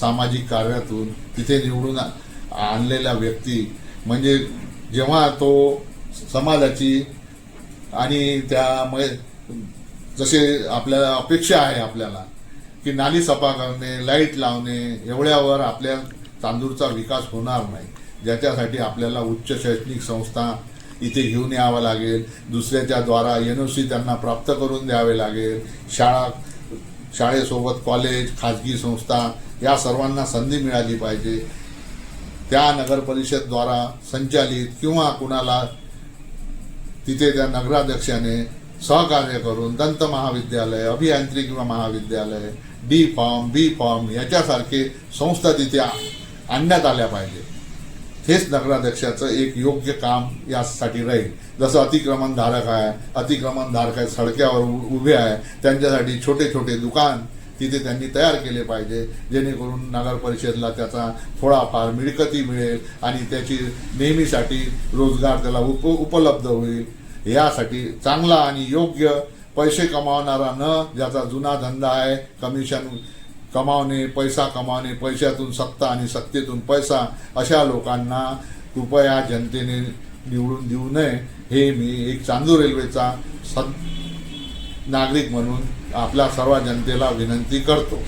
सामाजिक कार्यातून तिथे निवडून आ- आणलेला व्यक्ती म्हणजे जेव्हा तो समाजाची आणि त्यामुळे जसे आपल्याला अपेक्षा आहे आपल्याला की नाली सफा करणे लाइट लावणे एवढ्यावर आपल्या तांदूरचा विकास होणार नाही. ज्याच्यासाठी आपल्याला उच्च शैक्षणिक संस्था इथे घेऊन यावं लागेल. दुसऱ्याच्या द्वारा एन ओ सी त्यांना प्राप्त करून द्यावे लागेल. शाळा शाळेसोबत कॉलेज खाजगी संस्था या सर्वांना संधी मिळाली पाहिजे. त्या नगरपरिषदद्वारा संचालित किंवा कुणाला तिथे त्या नगराध्यक्षाने सहकार्य करून दंत महाविद्यालय अभियांत्रिकी महाविद्यालय डी फॉर्म बी फॉर्म याच्यासारखे संस्था तिथे आ- आणण्यात आल्या पाहिजे. हेच नगराध्यक्षाचं एक योग्य काम यासाठी राहील. जसं अतिक्रमण धारक आहे अतिक्रमण धारक आहे सडक्यावर उ- उभे आहे त्यांच्यासाठी छोटे छोटे दुकान तिथे त्यांनी तयार केले पाहिजे जेणेकरून नगर परिषदला त्याचा थोडाफार मिळकती मिळेल आणि त्याची नेहमीसाठी रोजगार त्याला उप उपलब्ध होईल. यासाठी चांगला आणि योग्य पैसे कमावणारा न ज्याचा जुना धंदा आहे कमिशन कमावणे पैसा कमावणे पैशातून सत्ता आणि सत्तेतून पैसा अशा लोकांना कृपया जनतेने निवडून देऊ नये. हे मी एक चांदूर रेल्वेचा सद नागरिक म्हणून आपल्या सर्व जनतेला विनंती करतो.